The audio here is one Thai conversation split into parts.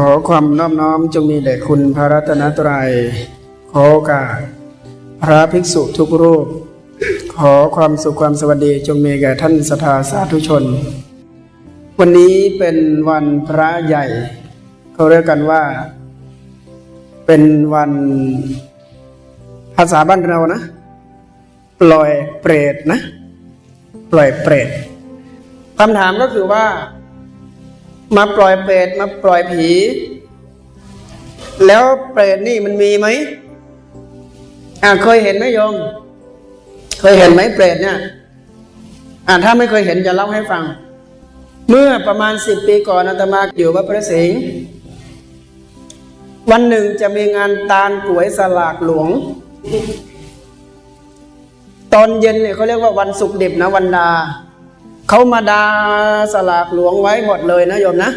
ขอความน้อมน้อมจงมีแด่คุณพระรัตนตรัย ขอโอกาส พระภิกษุทุกรูป ขอความสุขความสวัสดีจงมีแก่ท่านสถาสาธุชน วันนี้เป็นวันพระใหญ่ เขาเรียกกันว่า เป็นวัน ภาษาบ้านเรานะ ปล่อยเปรตนะ ปล่อยเปรตคำถามก็คือว่า มาปล่อยเปรตมาปล่อยผี แล้วเปรตนี่มันมีไหมอ่าเคยเห็นไหมโยม เคยเห็นไหมเปรตเนี่ย อ่าถ้าไม่เคยเห็นจะเล่าให้ฟัง เมื่อประมาณสิบปีก่อนอาตมาอยู่วัดพระสิงห์วันหนึ่งจะมีงานตาลก๋วยสลากหลวง ตอนเย็นเนี่ยเขาเรียกว่าวันศุกร์ดิบนะวันดาเขามาดาสลากหลวงไว้หมดเลยนะโยมนะ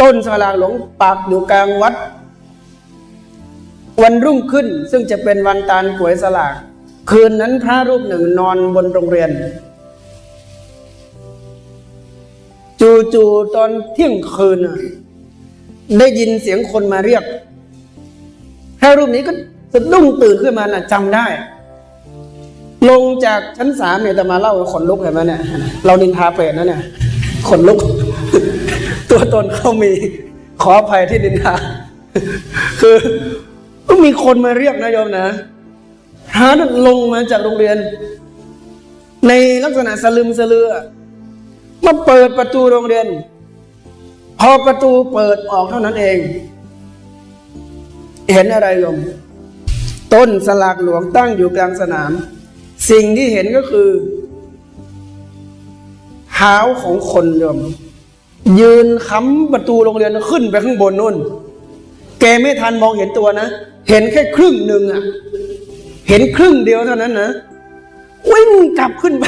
ต้นสลากหลวงปักอยู่กลางวัด วันรุ่งขึ้นซึ่งจะเป็นวันตาลกวยสลาก คืนนั้นพระรูปหนึ่งนอนบนโรงเรียน จู่ๆตอนเที่ยงคืน ได้ยินเสียงคนมาเรียกพระรูปนี้ก็ สะดุ้งตื่นขึ้นมาน่ะจำได้ ลงจากชั้นสามเนี่ยแต่มาเล่าขนลุกเห็นไหมเนี่ย เรานินทาเปรตนะเนี่ยขนลุก ตัวตนเขามีขออภัยที่นินทาคือก็มีคนมาเรียกนะโยมนะพระนั้นลงมาจากโรงเรียน ในลักษณะสลึมสลือมาเปิดประตูโรงเรียน พอประตูเปิดออกเท่านั้นเอง เห็นอะไรโยม ต้นสลากหลวงตั้งอยู่กลางสนาม สิ่งที่เห็นก็คือเท้าของคนโยมยืนค้ำประตูโรงเรียนขึ้นไปข้างบนนู่น แกไม่ทันมองเห็นตัวนะ เห็นแค่ครึ่งหนึ่งอะเห็นครึ่งเดียวเท่านั้นนะวิ่งกลับขึ้นไป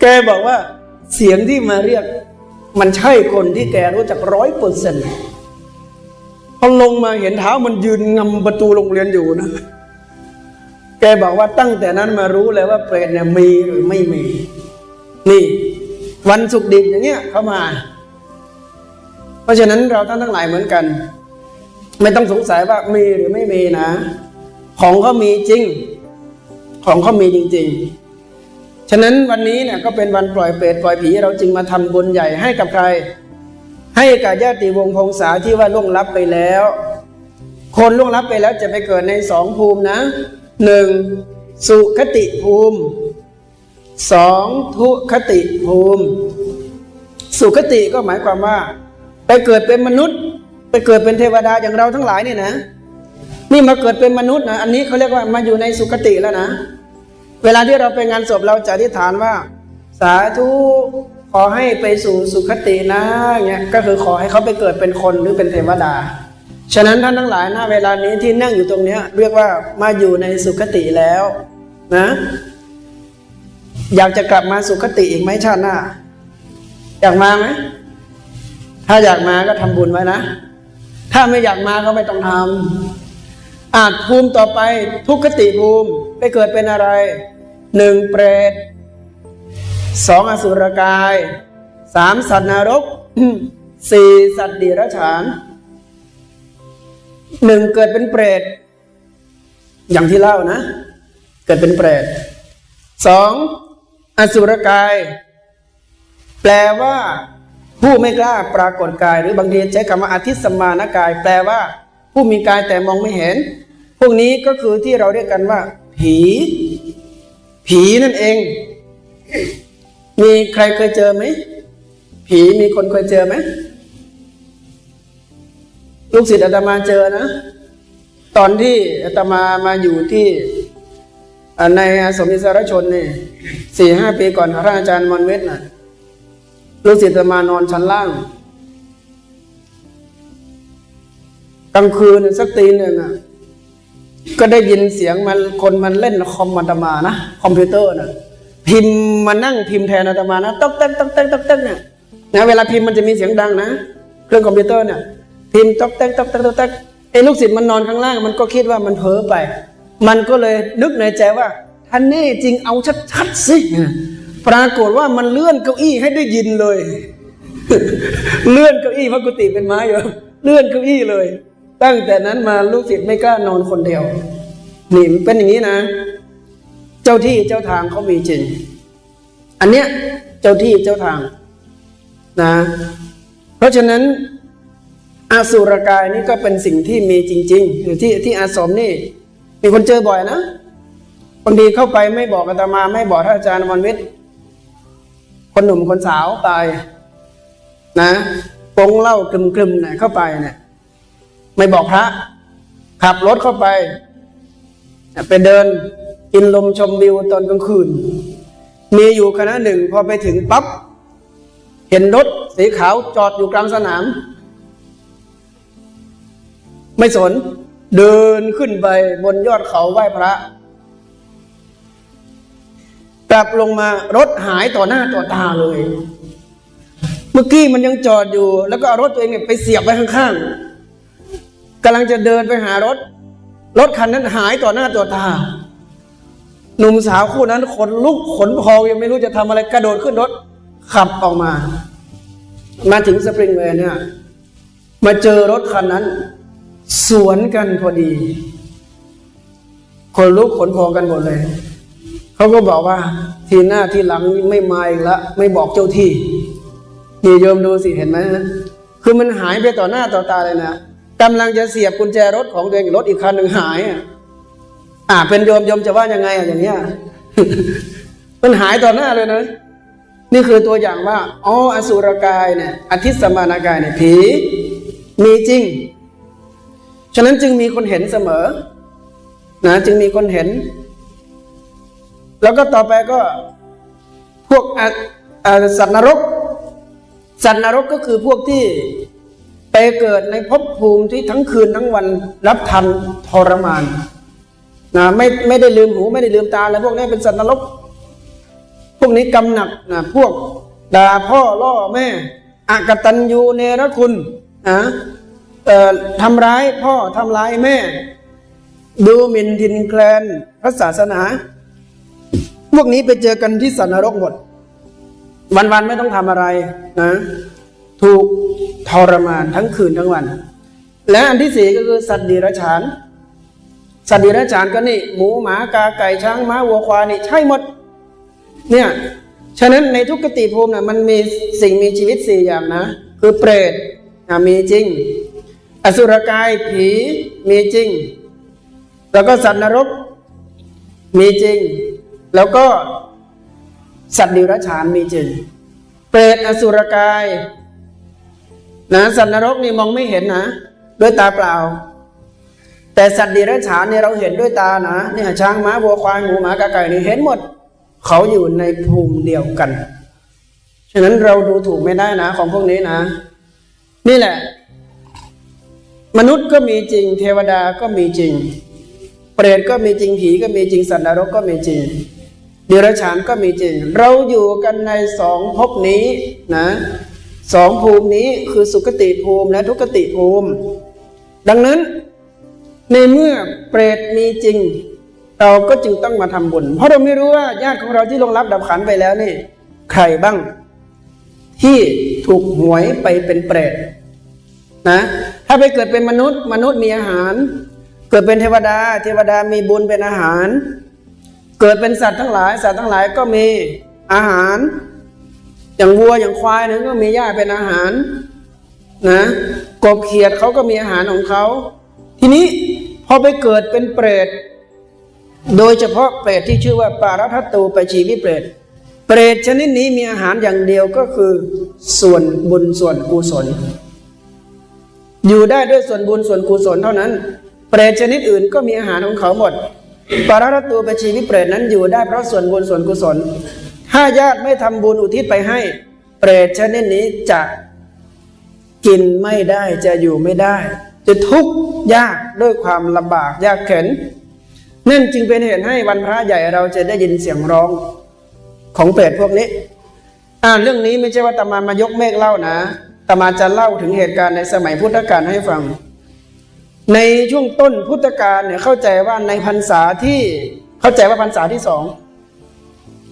แกบอกว่าเสียงที่มาเรียก มันใช่คนที่แกรู้จักร้อยเปอร์เซ็นต์ พอลงมาเห็นเท้ามันยืนงำประตูโรงเรียนอยู่นะ แกบอกว่าตั้งแต่นั้นมารู้เลยว่าเปรตเนี่ยมีหรือไม่มี นี่ วันสุกร์ดิบอย่างเงี้ยเข้ามา เพราะฉะนั้นเราท่านทั้งหลายเหมือนกัน ไม่ต้องสงสัยว่ามีหรือไม่มีนะ ของเขามีจริง ของเขามีจริง ๆ ฉะนั้นวันนี้เนี่ยก็เป็นวันปล่อยเปรตปล่อยผีเราจึงมาทำบุญใหญ่ให้กับใคร ให้กับญาติวงพงษาที่ว่าล่วงลับไปแล้ว คนล่วงลับไปแล้วจะไปเกิดในสองภูมินะหนึ่งสุคติภูมิสองทุคติภูมิ สุคติก็หมายความว่า ไปเกิดเป็นมนุษย์ ไปเกิดเป็นเทวดาอย่างเราทั้งหลายนี่นะ นี่มาเกิดเป็นมนุษย์นะอันนี้เขาเรียกว่ามาอยู่ในสุคติแล้วนะ เวลาที่เราไปงานศพเราจะอธิษฐานว่า สาธุ ขอให้ไปสู่สุคตินะเงี้ยก็คือขอให้เขาไปเกิดเป็นคนหรือเป็นเทวดา ฉะนั้นท่านทั้งหลายนะเวลานี้ที่นั่งอยู่ตรงเนี้ยเรียกว่ามาอยู่ในสุคติแล้วนะอยากจะกลับมาสุคติอีกไหมชาติหน้า อยากมาไหมถ้าอยากมาก็ทำบุญไว้นะ ถ้าไม่อยากมาก็ไม่ต้องทำอาจภูมิต่อไปทุกขติภูมิไปเกิดเป็นอะไรหนึ่งเปรต สองอสุรกายสามสัตว์นรกสี่สัตว์ดิรัจฉานหนึ่งเกิดเป็นเปรตอย่างที่เล่านะ เกิดเป็นเปรตสองอสุรกาย แปลว่า ผู้ไม่กล้าปรากฏกาย หรือบางทีใช้คำว่าอธิสมานกาย แปลว่า ผู้มีกายแต่มองไม่เห็น พวกนี้ก็คือที่เราเรียกกันว่า ผี ผีนั่นเอง มีใครเคยเจอไหม ผีมีคนเคยเจอไหม ลูกศิษย์อาตมาเจอนะ ตอนที่อาตมามาอยู่ที่ในสมิสรชนนี่สี่ห้าปีก่อนพระอาจารย์มอนเวทน่ะ ลูกศิษย์อาตมานอนชั้นล่าง กลางคืนสักตีหนึ่งอะก็ได้ยินเสียงมันคนมันเล่นคอมอาตมานะ คอมพิวเตอร์น่ะ พิมพ์มานั่งพิมพ์แทนอาตมานะต๊อกแต๊กต๊อกแต๊กต๊อกแต๊กเนี่ยนะเวลาพิมพ์มันจะมีเสียงดังนะเครื่องคอมพิวเตอร์เนี่ยพิมพ์ต๊อกแต๊กต๊อกแต๊กต๊อกแต๊กไอ้ลูกศิษย์มันนอนข้างล่าง มันก็คิดว่ามันเพ้อไป มันก็เลยนึกในใจว่าท่านนี่จริงเอาชัดๆสิปรากฏว่ามันเลื่อนเก้าอี้ให้ได้ยินเลย เลื่อนเก้าอี้พระกุฏิเป็นไม้อยู่เลื่อนเก้าอี้เลย ตั้งแต่นั้นมาลูกศิษย์ไม่กล้านอนคนเดียวนี่มันเป็นอย่างนี้นะ จ้าที่เจ้าทางเขามีจริง อันเนี้ยเจ้าที่เจ้าทางนะ เพราะฉะนั้นอาสุรกายนี่ก็เป็นสิ่งที่มีจริงๆอยู่ที่ที่อาสมนี่ มีคนเจอบ่อยนะบางทีเข้าไปไม่บอกอาตมา ไม่บอกท่านอาจารย์อมรวิทย์คนหนุ่มคนสาวตายนะปงเล้ากลึมๆเนี่ยเข้าไปเนี่ย ไม่บอกพระ ขับรถเข้าไปไปเดิน กินลมชมวิวตอนกลางคืน มีอยู่คณะหนึ่งพอไปถึงปั๊บเห็นรถสีขาวจอดอยู่กลางสนาม ไม่สน เดินขึ้นไปบนยอดเขาไหว้พระ กลับลงมารถหายต่อหน้าต่อตาเลย เมื่อกี้มันยังจอดอยู่ แล้วก็เอารถตัวเองไปเสียบไว้ข้างๆกำลังจะเดินไปหารถ รถคันนั้นหายต่อหน้าต่อตา หนุ่มสาวคู่นั้นขนลุกขนพองยังไม่รู้จะทำอะไรกระโดดขึ้นรถ ขับออกมา มาถึงสปริงเวย์เนี่ย มาเจอรถคันนั้น สวนกันพอดี คนลุกขนพองกันหมดเลยเขาก็บอกว่า ทีหน้าที่หลังไม่มาอีกละไม่บอกเจ้าที่นี่โยมดูสิเห็นไหมคือมันหายไปต่อหน้าต่อตาเลยนะกำลังจะเสียบกุญแจรถของตัวเองรถอีกคันหนึ่งหายอะ อ่าเป็นโยมโยมจะว่ายังไงอะอย่างเนี้ยมันหายต่อหน้าเลยนะนี่คือตัวอย่างว่าอ๋ออสุรกายเนี่ยอธิสมานากายเนี่ยผีมีจริง ฉะนั้นจึงมีคนเห็นเสมอ นะ จึงมีคนเห็น แล้วก็ต่อไปก็พวกสัตว์นรก สัตว์นรกก็คือพวกที่ไปเกิดในภพภูมิที่ทั้งคืนทั้งวันรับทันทรมาน นะไม่ไม่ได้ลืมหูไม่ได้ลืมตาอะไรพวกนี้เป็นสัตว์นรก พวกนี้กำหนักนะพวกด่าพ่อล่อแม่อากตันยูเนรคุณนะเอ่อทำร้ายพ่อทำร้ายแม่ ดูหมิ่นทินแคลนพระศาสนา พวกนี้ไปเจอกันที่สัตว์นรกหมด วันๆไม่ต้องทำอะไรนะ ถูกทรมานทั้งคืนทั้งวัน และอันที่สี่ก็คือสัตว์ดิรัจฉาน สัตว์ดิรัจฉานก็นี่หมูหมากาไก่ช้างม้าวัวควายนี่ใช่หมด เนี่ยฉะนั้นในทุกขติภูมินะมันมีสิ่งมีชีวิตสี่อย่างนะ คือเปรตอะมีจริง อสุรกายผีมีจริง แล้วก็สัตว์นรกมีจริง แล้วก็สัตว์ดิรัจฉานมีจริง เปรตอสุรกายนะสัตว์นรกนี่มองไม่เห็นนะ ด้วยตาเปล่า แต่สัตว์ดิรัจฉานเนี่ยเราเห็นด้วยตานะเนี่ยช้างม้าวัวควายหมูหมากาไก่เนี่ยเห็นหมด เขาอยู่ในภูมิเดียวกัน ฉะนั้นเราดูถูกไม่ได้นะ ของพวกนี้นะ นี่แหละ มนุษย์ก็มีจริง เทวดาก็มีจริง เปรตก็มีจริงผีก็มีจริงสัตว์นรกก็มีจริงเดรัจฉานก็มีจริง เราอยู่กันในสองภพนี้นะสองภูมินี้คือสุคติภูมิและทุกติภูมิ ดังนั้น ในเมื่อเปรตมีจริง เราก็จึงต้องมาทำบุญ เพราะเราไม่รู้ว่าญาติของเราที่ลงรับดับขันไปแล้วนี่ ใครบ้าง ที่ถูกหวยไปเป็นเปรตนะถ้าไปเกิดเป็นมนุษย์ มนุษย์มีอาหาร เกิดเป็นเทวดา เทวดามีบุญเป็นอาหาร เกิดเป็นสัตว์ทั้งหลาย สัตว์ทั้งหลายก็มีอาหาร อย่างวัวอย่างควายนั้นก็มีหญ้าเป็นอาหาร นะ กบเขียดเขาก็มีอาหารของเขา ทีนี้พอไปเกิดเป็นเปรต โดยเฉพาะเปรตที่ชื่อว่าปารัตตูปชีวิเปรต เปรตชนิดนี้มีอาหารอย่างเดียวก็คือส่วนบุญส่วนกุศล อยู่ได้ด้วยส่วนบุญส่วนกุศลเท่านั้น เปรตชนิดอื่นก็มีอาหารของเขาหมด ปารัตตูปชีวิเปรตนั้นอยู่ได้เพราะส่วนบุญส่วนกุศล ถ้าญาติไม่ทำบุญอุทิศไปให้ เปรตชนิดนี้จะกินไม่ได้จะอยู่ไม่ได้ จะทุกข์ ยากด้วยความลำบากยากเข็นนั่นจึงเป็นเหตุให้วันพระใหญ่เราจะได้ยินเสียงร้องของเปรตพวกนี้ อ่าเรื่องนี้ไม่ใช่ว่าตามามายกเมฆเล่านะตามาจะเล่าถึงเหตุการณ์ในสมัยพุทธกาลให้ฟัง ในช่วงต้นพุทธกาลเนี่ยเข้าใจว่าในพรรษาที่เข้าใจว่าพรรษาที่สอง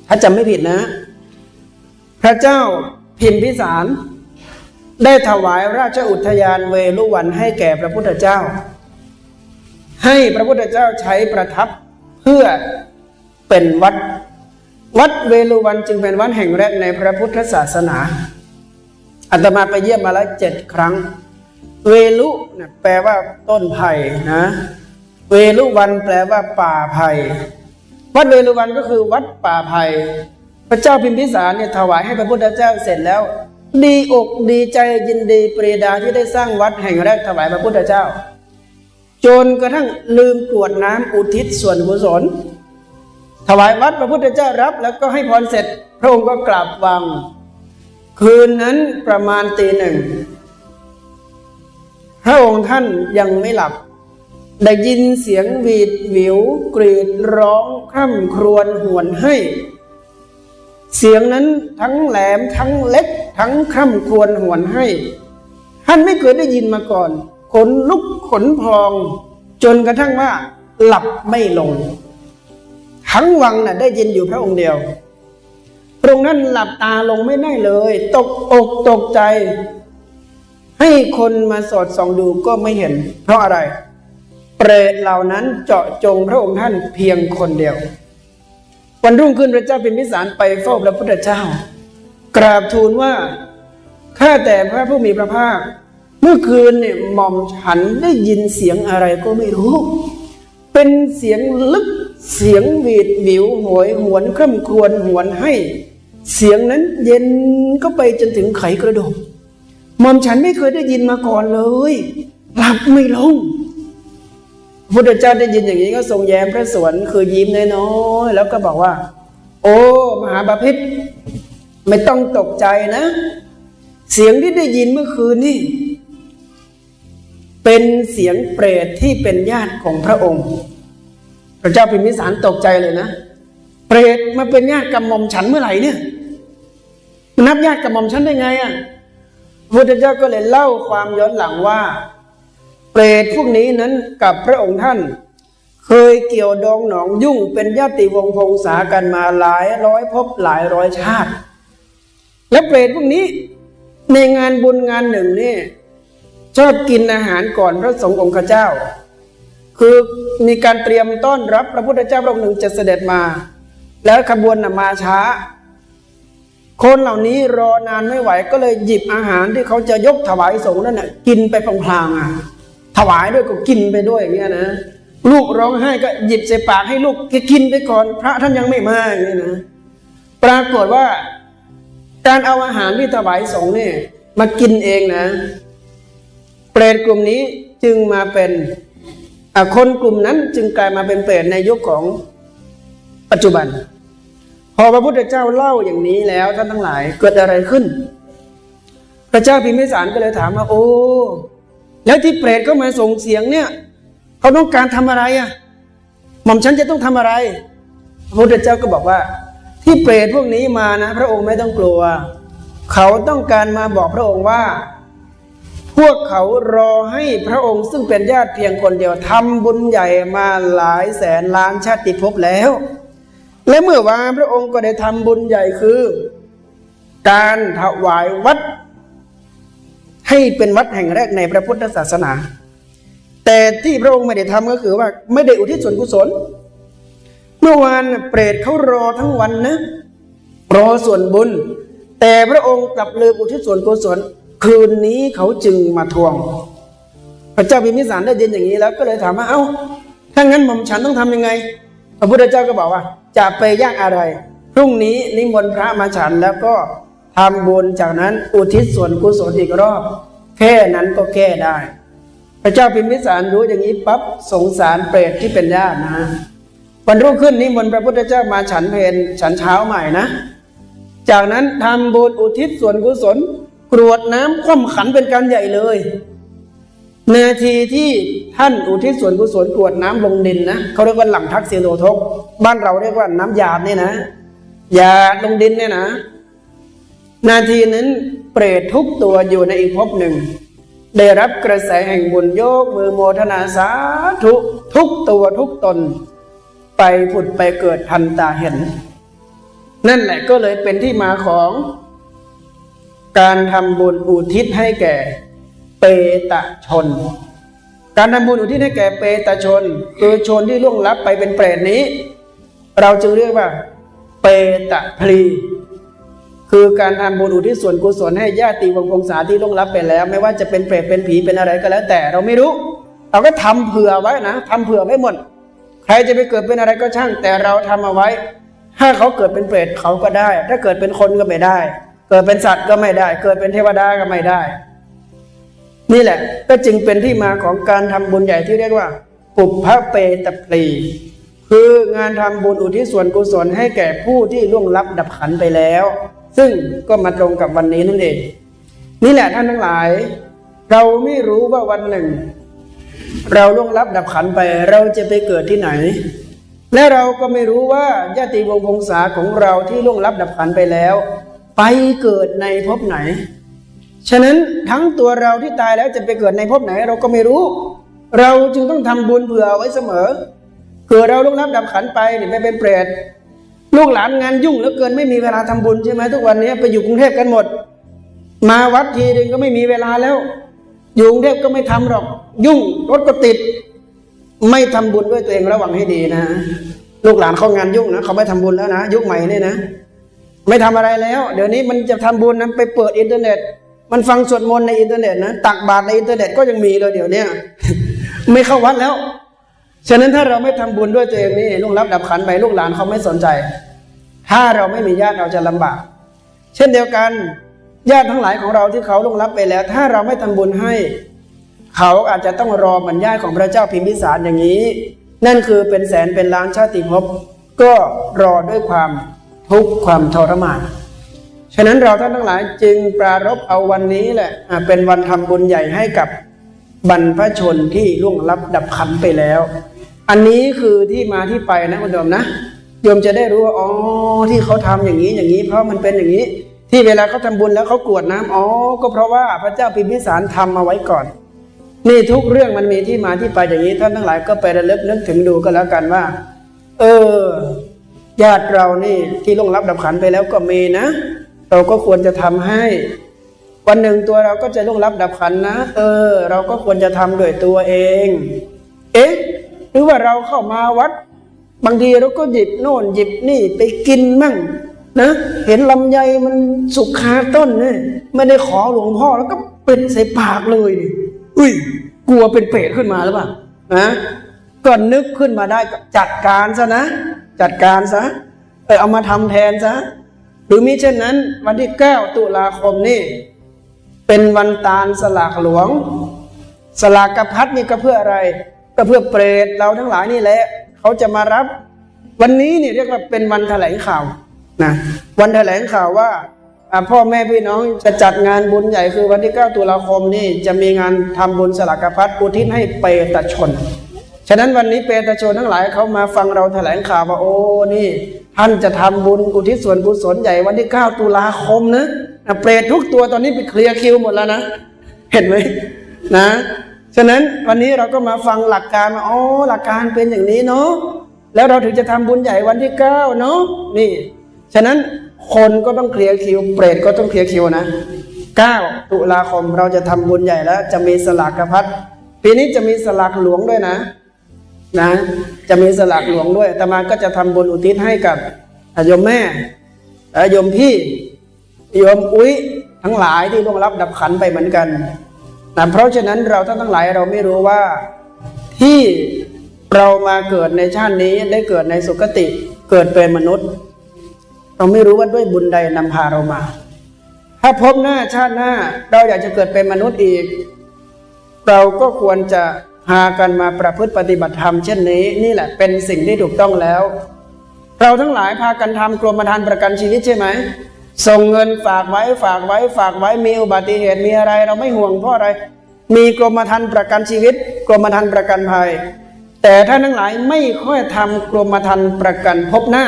ถ้าจำไม่ผิดนะ พระเจ้าพิมพิสาร ได้ถวายราชอุทยานเวลุวันให้แก่พระพุทธเจ้า ให้พระพุทธเจ้าใช้ประทับเพื่อเป็นวัด วัดเวลุวันจึงเป็นวัดแห่งแรกในพระพุทธศาสนาอาตมาไปเยี่ยมมาแล้วเจ็ดครั้ง เวลุนี่ยแปลว่าต้นไผ่นะ เวลุวันแปลว่าป่าไผ่วัดเวลุวันก็คือวัดป่าไผ่พระเจ้าพิมพิสารเนี่ยถวายให้พระพุทธเจ้าเสร็จแล้ว ดีอกดีใจยินดีปรีดาที่ได้สร้างวัดแห่งแรกถวายพระพุทธเจ้า จนกระทั่งลืมกรวดน้ำอุทิศส่วนกุศลถวายวัดพระพุทธเจ้ารับ แล้วก็ให้พรเสร็จ พระองค์ก็กลับวัง คืนนั้นประมาณตีหนึ่งพระองค์ท่านยังไม่หลับ ได้ยินเสียงวีดหวิวกรีดร้องคร่ำครวญหวนให้ เสียงนั้นทั้งแหลมทั้งเล็ก ทั้งคร่ำครวญหวนให้ ท่านไม่เคยได้ยินมาก่อน ขนลุกขนพอง จนกระทั่งว่า หลับไม่ลง ทั้งวังน่ะได้ยินอยู่พระองค์เดียวพระองค์นั้นหลับตาลงไม่ได้เลย ตกอกตกใจ ให้คนมาสอดส่องดูก็ไม่เห็น เพราะอะไร เปรตเหล่านั้นเจาะจงพระองค์ท่านเพียงคนเดียว วันรุ่งขึ้นพระเจ้าพิมพิสารไปเฝ้าพระพุทธเจ้า กราบทูลว่าข้าแต่พระผู้มีพระภาค เมื่อคืนเนี่ยหม่อมฉันได้ยินเสียงอะไรก็ไม่รู้ เป็นเสียงลึกเสียงหวีดหวิวโหยหวนคร่ำครวญหวนให้ เสียงนั้นเย็นก็ไปจนถึงไขกระดูกหม่อมฉันไม่เคยได้ยินมาก่อนเลยหลับไม่ลง พระพุทธเจ้าได้ยินอย่างนี้ก็ทรงแย้มพระสวนคือยิ้มน้อยๆแล้วก็บอกว่า โอ้มหาบาพิษไม่ต้องตกใจนะ เสียงที่ได้ยินเมื่อคืนนี่เป็นเสียงเปรตที่เป็นญาติของพระองค์ พระเจ้าพิมพิสารตกใจเลยนะ เปรตมาเป็นญาติกับมอมฉันเมื่อไหร่เนี่ยนับญาติกับมอมฉันได้ไงอะพระพุทธเจ้าก็เลยเล่าความย้อนหลังว่า เปรตพวกนี้นั้นกับพระองค์ท่าน เคยเกี่ยวดองหนองยุ่งเป็นญาติวงศ์พงศากันมาหลายร้อยภพหลายร้อยชาติ และเปรตพวกนี้ในงานบุญงานหนึ่งนี่ชอบกินอาหารก่อนพระสงฆ์องค์เจ้า คือมีการเตรียมต้อนรับพระพุทธเจ้าพระองค์หนึ่งจะเสด็จมา แล้วขบวนนมาช้า คนเหล่านี้รอนานไม่ไหวก็เลยหยิบอาหารที่เขาจะยกถวายสงฆ์นั่นนะกินไปพลางๆอะ ถวายด้วยก็กินไปด้วยอย่างเงี้ยนะลูกร้องไห้ก็หยิบใส่ปากให้ลูกกกินไปก่อน พระท่านยังไม่มาอย่างนี้นะ ปรากฏว่าการเอาอาหารที่ถวายสงฆ์เนี่ยมากินเองนะ เปรตกลุ่มนี้จึงมาเป็นคนกลุ่มนั้นจึงกลายมาเป็นเปรตในยุคของปัจจุบัน พอพระพุทธเจ้าเล่าอย่างนี้แล้วท่านทั้งหลายเกิดอะไรขึ้น พระเจ้าพิมพิสารก็เลยถามว่าโอ้ แล้วที่เปรตก็มาส่งเสียงเนี่ยเขาต้องการทำอะไรอะหม่อมฉันจะต้องทำอะไรพระพุทธเจ้าก็บอกว่า ที่เปรตพวกนี้มานะ พระองค์ไม่ต้องกลัว เขาต้องการมาบอกพระองค์ว่า พวกเขารอให้พระองค์ซึ่งเป็นญาติเพียงคนเดียวทำบุญใหญ่มาหลายแสนล้านชาติภพแล้ว และเมื่อวานพระองค์ก็ได้ทำบุญใหญ่คือ การถวายวัด ให้เป็นวัดแห่งแรกในพระพุทธศาสนา แต่ที่พระองค์ไม่ได้ทำก็คือว่า ไม่ได้อุทิศส่วนกุศล เมื่อวานเปรตเขารอทั้งวันนะรอส่วนบุญ แต่พระองค์กลับลืมอุทิศส่วนกุศล คืนนี้เขาจึงมาทวง พระเจ้าพิมิสารได้ยินอย่างนี้แล้วก็เลยถามว่าเอ้าถ้างั้นหม่อมฉันต้องทำยังไง พระพุทธเจ้าก็บอกว่า จะไปยากอะไร พรุ่งนี้นิมนต์พระมาฉันแล้วก็ ทำบุญจากนั้นอุทิศส่วนกุศลอีกรอบ แค่นั้นก็แก้ได้ พระเจ้าพิมพิสารรู้อย่างนี้ปั๊บสงสารเปรตที่เป็นญาตินะวันรุ่งขึ้นนิมนต์พระพุทธเจ้ามาฉันเพลฉันเช้าใหม่นะ จากนั้นทำบุญอุทิศส่วนกุศลกรวดน้ำคว่ำขันเป็นการใหญ่เลยนาทีที่ท่านอุทิศส่วนกุศลกรวดน้ำลงดินนะเขาเรียกว่าหลังทักษิโลทก บ้านเราเรียกว่าน้ำหยาดเนี่ยนะหยาดลงดินเนี่ยนะ นาทีนั้นเปรตทุกตัวอยู่ในอีกภพหนึ่ง ได้รับกระแสแห่งบุญโยกมือโมทนาสาธุทุกตัวทุกตน ไปผุดไปเกิดทันตาเห็น นั่นแหละก็เลยเป็นที่มาของ การทำบุญอุทิศให้แก่ เปตชน การทำบุญอุทิศให้แก่เปตชน คือชนที่ล่วงลับไปเป็นเปรตนี้ เราจึงเรียกว่า เปตพลี คือการทำบุญอุทิศส่วนกุศลให้ญาติวงศ์วงศาที่ล่วงลับไปแล้ว ไม่ว่าจะเป็นเปรตเป็นผีเป็นอะไรก็แล้ว แต่เราไม่รู้ เราก็ทำเผื่อไว้นะทำเผื่อไว้หมด ใครจะไปเกิดเป็นอะไรก็ช่าง แต่เราทำเอาไว้ ถ้าเขาเกิดเป็นเปรตเขาก็ได้ ถ้าเกิดเป็นคนก็ไม่ได้ เกิดเป็นสัตว์ก็ไม่ได้ เกิดเป็นเทวดาก็ไม่ได้ นี่แหละ ก็จึงเป็นที่มาของการทำบุญใหญ่ที่เรียกว่าปุพพเปตปลีคืองานทำบุญอุทิศส่วนกุศลให้แก่ผู้ที่ล่วงลับดับขันไปแล้ว ซึ่งก็มาตรงกับวันนี้นั่นเอง นี่แหละท่านทั้งหลาย เราไม่รู้ว่าวันหนึ่ง เราล่วงลับดับขันไปเราจะไปเกิดที่ไหน และเราก็ไม่รู้ว่าญาติวงศ์วงศาของเราที่ล่วงลับดับขันไปแล้ว ไปเกิดในภพไหน ฉะนั้นทั้งตัวเราที่ตายแล้วจะไปเกิดในภพไหน เราก็ไม่รู้ เราจึงต้องทำบุญเผื่อไว้เสมอเผื่อเราล่วงลับดับขันไปเนี่ยไปเป็นเปรต ลูกหลานงานยุ่งเหลือเกินไม่มีเวลาทำบุญใช่ไหมทุกวันนี้ไปอยู่กรุงเทพกันหมด มาวัดทีนึงก็ไม่มีเวลาแล้ว อยู่กรุงเทพก็ไม่ทำหรอก ยุ่งรถก็ติด ไม่ทำบุญด้วยตัวเองระวังให้ดีนะ ลูกหลานเขางานยุ่งนะเขาไม่ทำบุญแล้วนะยุคใหม่นี่นะ ไม่ทำอะไรแล้ว เดี๋ยวนี้มันจะทำบุญนั้นไปเปิดอินเทอร์เน็ต มันฟังสวดมนต์ในอินเทอร์เน็ตนะตักบาตรในอินเทอร์เน็ตก็ยังมีเลยเดี๋ยวนี้ไม่เข้าวัดแล้ว ฉะนั้นถ้าเราไม่ทำบุญด้วยตัวเองนี่ลูกรับดับขันไปลูกหลานเขาไม่สนใจ ถ้าเราไม่มีญาติเราจะลำบาก เช่นเดียวกันญาติทั้งหลายของเราที่เขาล่วงลับไปแล้ว ถ้าเราไม่ทำบุญให้ เขาอาจจะต้องรอเหมือนญาติของพระเจ้าพิมพิสารอย่างนี้ นั่นคือเป็นแสนเป็นล้านชาติภพก็รอด้วยความทุกข์ความทรมานฉะนั้นเราท่านทั้งหลายจึงปรารบเอาวันนี้แหละเป็นวันทำบุญใหญ่ให้กับบรรพชนที่ล่วงลับดับขันไปแล้ว อันนี้คือที่มาที่ไปนะคุณโยมนะโยมจะได้รู้ว่าอ๋อที่เขาทำอย่างนี้อย่างนี้ เพราะมันเป็นอย่างนี้ ที่เวลาเขาทำบุญแล้วเขากรวดน้ำอ๋อก็เพราะว่าพระเจ้าพิมพิสารทำมาไว้ก่อน นี่ทุกเรื่องมันมีที่มาที่ไปอย่างนี้ท่านทั้งหลายก็ไประลึกนึกถึงดูก็แล้วกันว่า เออ ญาติเรานี่ที่ล่วงลับดับขันไปแล้วก็มีนะ เราก็ควรจะทำให้ วันหนึ่งตัวเราก็จะล่วงลับดับขันนะ เออ เราก็ควรจะทำด้วยตัวเอง เอ๊ะ รือว่าเราเข้ามาวัด บางทีเราก็หยิบโน่นหยิบนี่ไปกินมั่งนะเห็นลำไยมันสุกคาต้นเนี่ยไม่ได้ขอหลวงพ่อแล้วก็เป็นใส่ปากเลยนี่อุ้ยกลัวเป็นเปรตขึ้นมาหรือเปล่านะก็นึกขึ้นมาได้จัดการซะนะ จัดการซะเออเอามาทำแทนซะหรือมิเช่นนั้น วันที่9ตุลาคมนี่ เป็นวันตาลสลากหลวง สลากกพัดนี่ก็เพื่ออะไร ก็เพื่อเปรตเราทั้งหลายนี่แหละเขาจะมารับ วันนี้นี่เรียกว่าเป็นวันแถลงข่าวนะวันแถลงข่าวว่าพ่อแม่พี่น้องจะจัดงานบุญใหญ่คือวันที่ 9 ตุลาคมนี่จะมีงานทำบุญสลากกพัดอุทิศให้เปรตชน ฉะนั้นวันนี้เปตชนทั้งหลายเขามาฟังเราแถลงข่าวว่าโอ้นี่ท่านจะทำบุญอุทิศส่วนกุศลใหญ่วันที่ 9 ตุลาคมนะอะเปรตทุกตัวตอนนี้ไปเคลียร์คิวหมดแล้วนะ เห็นไหมนะ ฉะนั้นวันนี้เราก็มาฟังหลักการอ๋อหลักการเป็นอย่างนี้เนาะแล้วเราถึงจะทำบุญใหญ่วันที่9เนาะนี่ ฉะนั้นคนก็ต้องเคลียร์คิว เปรตก็ต้องเคลียร์คิวนะ 9 ตุลาคมเราจะทำบุญใหญ่แล้ว จะมีสลากกระพัดปีนี้จะมีสลากหลวงด้วยนะ นะ จะมีสลากหลวงด้วยแต่มาก็จะทำบุญอุทิศให้กับโยมแม่โยมพี่โยมอุ้ยทั้งหลายที่ล่วงรับดับขันไปเหมือนกัน นะเพราะฉะนั้นเราท่านทั้งหลายเราไม่รู้ว่าที่เรามาเกิดในชาตินี้ได้เกิดในสุคติเกิดเป็นมนุษย์ เราไม่รู้ว่าด้วยบุญใดนำพาเรามา ถ้าพบหน้าชาติหน้าเราอยากจะเกิดเป็นมนุษย์อีก เราก็ควรจะพากันมาประพฤติปฏิบัติธรรมเช่นนี้ นี่แหละเป็นสิ่งที่ถูกต้องแล้ว เราทั้งหลายพากันทำกรมธรรม์ประกันชีวิตใช่ไหม ส่งเงินฝากไว้ฝากไว้ฝากไว้มีอุบัติเหตุมีอะไร เราไม่ห่วงเพราะอะไร มีกรมธรรม์ประกันชีวิต กรมธรรม์ประกันภัย แต่ท่านทั้งหลายไม่ค่อยทำกรมธรรม์ประกันพบหน้า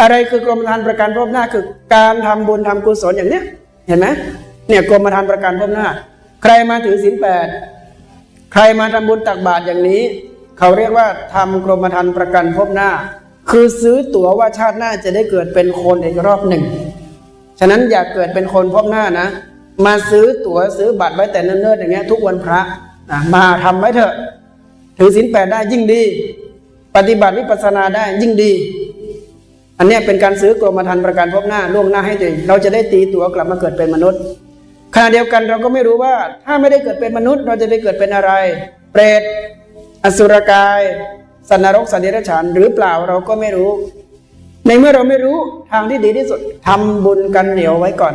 อะไรคือกรมธรรม์ประกันพบหน้าคือการทำบุญทำกุศลอย่างเนี้ยเห็นไหมเนี่ยกรมธรรม์ประกันพบหน้า ใครมาถือศีลแปดใครมาทำบุญตักบาตรอย่างนี้ เขาเรียกว่าทำกรมธรรม์ประกันพบหน้า คือซื้อตั๋วว่าชาติหน้าจะได้เกิดเป็นคนอีกรอบหนึ่ง ฉะนั้นอยากเกิดเป็นคนพบหน้านะ มาซื้อตั๋วซื้อบัตรไว้แต่เนิ่นๆอย่างเงี้ยทุกวันพระนะมาทำไว้เถอะ ถือศีลแปดได้ยิ่งดี ปฏิบัติวิปัสสนาได้ยิ่งดี อันเนี้ยเป็นการซื้อกรมธรรม์ประกันพบหน้าล่วงหน้าให้ตัวเองเราจะได้ตีตั๋วกลับมาเกิดเป็นมนุษย์ขณะเดียวกันเราก็ไม่รู้ว่าถ้าไม่ได้เกิดเป็นมนุษย์ เราจะไปเกิดเป็นอะไร เปรตอสุรกาย สัตว์นรกสัตว์เดรัจฉานหรือเปล่าเราก็ไม่รู้ ในเมื่อเราไม่รู้ทางที่ดีที่สุดทำบุญกันเหนียวไว้ก่อน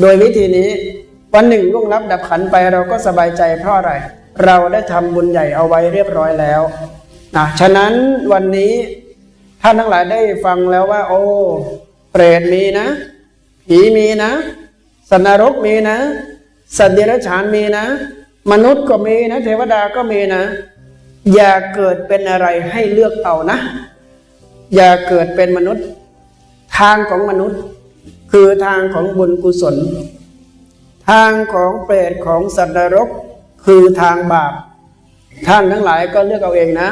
โดยวิธีนี้วันหนึ่งล่วงลับดับขันไปเราก็สบายใจเพราะอะไร เราได้ทำบุญใหญ่เอาไว้เรียบร้อยแล้วนะฉะนั้นวันนี้ท่านทั้งหลายได้ฟังแล้วว่า โอ้ เปรตมีนะ ผีมีนะสัตว์นรกมีนะ สัตว์เดรัจฉานมีนะ มนุษย์ก็มีนะ เทวดาก็มีนะ อย่าเกิดเป็นอะไรให้เลือกเอานะ อย่าเกิดเป็นมนุษย์ ทางของมนุษย์ คือทางของบุญกุศล ทางของเปรตของสัตว์นรก คือทางบาปท่านทั้งหลายก็เลือกเอาเองนะ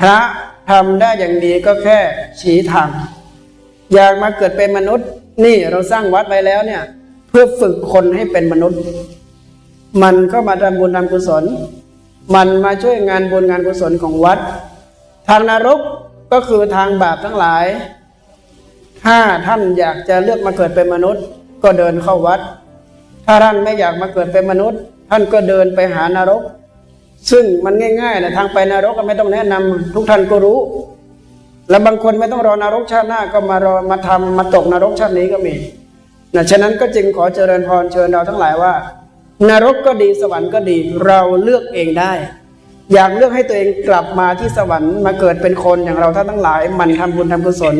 พระทำได้อย่างดีก็แค่ชี้ทางอยากมาเกิดเป็นมนุษย์ นี่เราสร้างวัดไว้แล้วเนี่ย เพื่อฝึกคนให้เป็นมนุษย์ มันก็มาทำบุญทำกุศล มันมาช่วยงานบุญงานกุศลของวัด ทางนรกก็คือทางบาปทั้งหลาย ถ้าท่านอยากจะเลือกมาเกิดเป็นมนุษย์ ก็เดินเข้าวัด ถ้าท่านไม่อยากมาเกิดเป็นมนุษย์ ท่านก็เดินไปหานรก ซึ่งมันง่ายๆนะทางไปนรกก็ไม่ต้องแนะนำทุกท่านก็รู้ แล้วบางคนไม่ต้องรอนรกชาติหน้าก็มารอมาทำมาตกนรกชาตินี้ก็มีนะฉะนั้นก็จึงขอเจริญพรเชิญเราทั้งหลายว่า นรกก็ดีสวรรค์ก็ดี เราเลือกเองได้ อยากเลือกให้ตัวเองกลับมาที่สวรรค์มาเกิดเป็นคนอย่างเราท่านทั้งหลาย มันทำบุญทำกุศล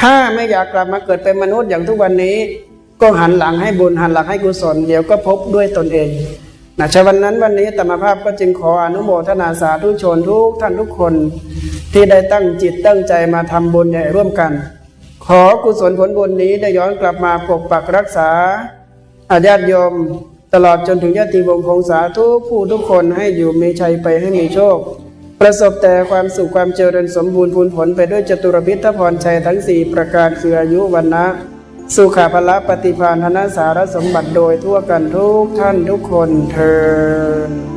ถ้าไม่อยากกลับมาเกิดเป็นมนุษย์อย่างทุกวันนี้ ก็หันหลังให้บุญหันหลังให้กุศล เดี๋ยวก็พบด้วยตนเองนะฉะวันนั้นวันนี้ธรรมภาพก็จึงขออนุโมทนาสาธุชนทุกท่านทุกคน ที่ได้ตั้งจิตตั้งใจมาทำบุญใหญ่ร่วมกัน ขอกุศลผลบุญนี้ได้ย้อนกลับมาปกปักรักษาอาญาติโยม ตลอดจนถึงญาติวงศ์คงสาธุผู้ทุกคนให้อยู่มีชัยไปให้มีโชค ประสบแต่ความสุขความเจริญสมบูรณ์พูนผลไปด้วยจตุรพิทพรชัยทั้งสี่ประการคืออายุวันนะสุขาภละปฏิภาณธนสารสมบัติโดยทั่วกันทุกท่านทุกคนเทอ